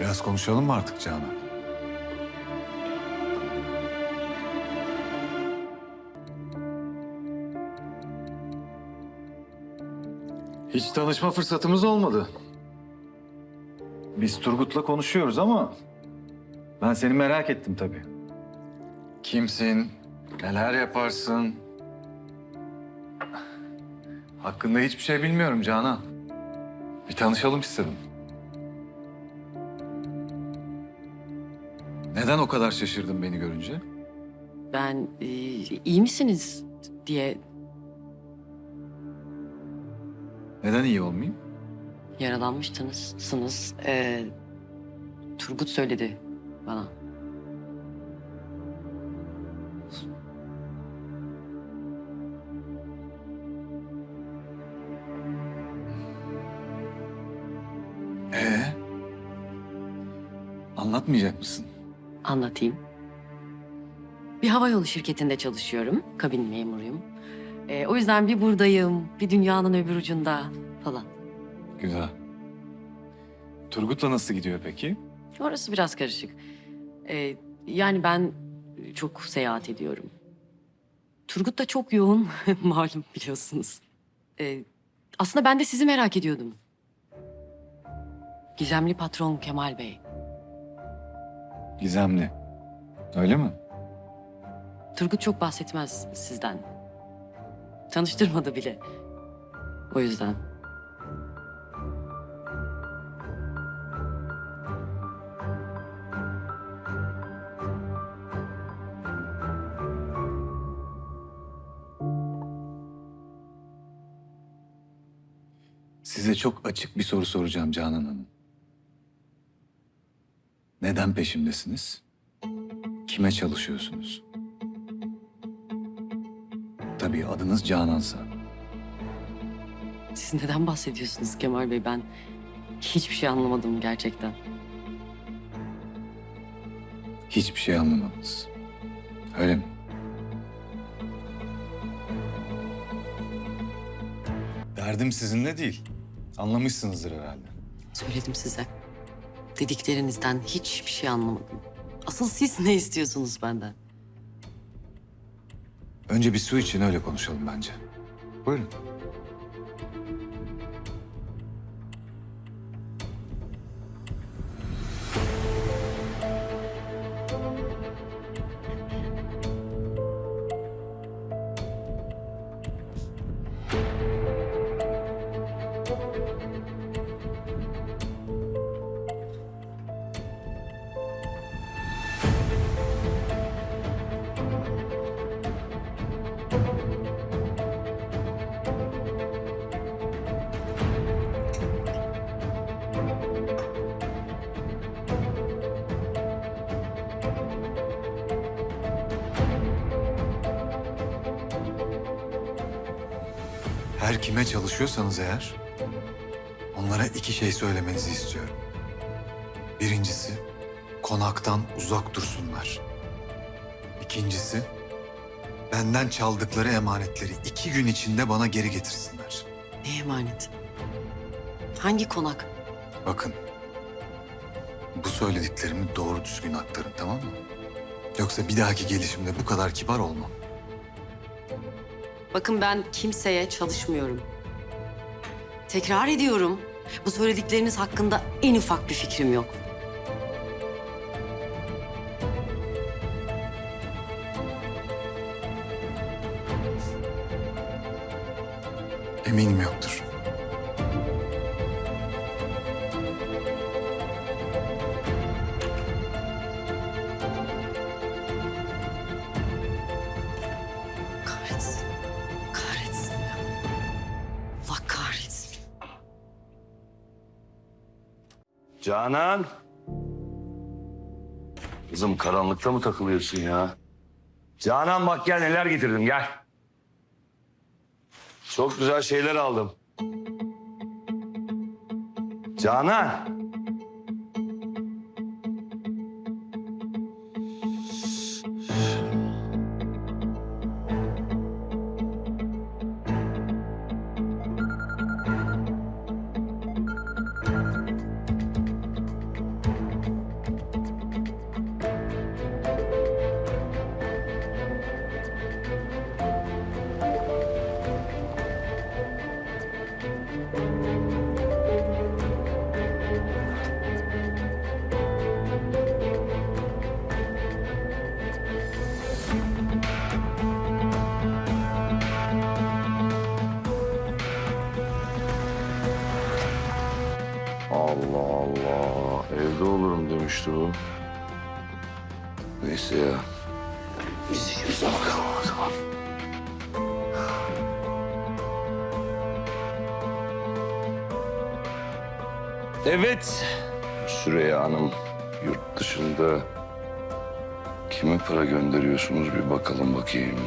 Biraz konuşalım mı artık Canan? Hiç tanışma fırsatımız olmadı. Biz Turgut'la konuşuyoruz ama ben seni merak ettim tabii. Kimsin? Neler yaparsın? Hakkında hiçbir şey bilmiyorum Canan. Bir tanışalım istedim. Neden o kadar şaşırdın beni görünce? Ben e, iyi misiniz diye Neden iyi olmayayım? yaralanmıştınız. Sınız. E, Turgut söyledi bana. Ee? Anlatmayacak mısın? Anlatayım. Bir havayolu şirketinde çalışıyorum. Kabin memuruyum. E, o yüzden bir buradayım, bir dünyanın öbür ucunda falan. Güzel. Turgut'la nasıl gidiyor peki? Orası biraz karışık. E, yani ben çok seyahat ediyorum. Turgut da çok yoğun, malum biliyorsunuz. E, aslında ben de sizi merak ediyordum. Gizemli patron Kemal Bey. Gizemli. Öyle mi? Turgut çok bahsetmez sizden. Tanıştırmadı bile. O yüzden. Size çok açık bir soru soracağım Canan Hanım. Neden peşimdesiniz? Kime çalışıyorsunuz? Tabii adınız Canan'sa. Siz neden bahsediyorsunuz Kemal Bey? Ben hiçbir şey anlamadım gerçekten. Hiçbir şey anlamadınız. Öyle mi? Derdim sizinle değil. Anlamışsınızdır herhalde. Söyledim size. Dediklerinizden hiçbir şey anlamadım. Asıl siz ne istiyorsunuz benden? Önce bir su için öyle konuşalım bence. Buyurun. Her kime çalışıyorsanız eğer... ...onlara iki şey söylemenizi istiyorum. Birincisi, konaktan uzak dursunlar. İkincisi, benden çaldıkları emanetleri iki gün içinde bana geri getirsinler. Ne emanet? Hangi konak? Bakın, bu söylediklerimi doğru düzgün aktarın tamam mı? Yoksa bir dahaki gelişimde bu kadar kibar olmam. Bakın ben kimseye çalışmıyorum. Tekrar ediyorum. Bu söyledikleriniz hakkında en ufak bir fikrim yok. Eminim yoktur. Canan. Kızım karanlıkta mı takılıyorsun ya? Canan bak gel neler getirdim gel. Çok güzel şeyler aldım. Canan. Allah Allah. Evde olurum demişti bu. Neyse ya. Biz işimize bakalım o zaman. Evet. Süreyya Hanım yurt dışında kime para gönderiyorsunuz bir bakalım bakayım.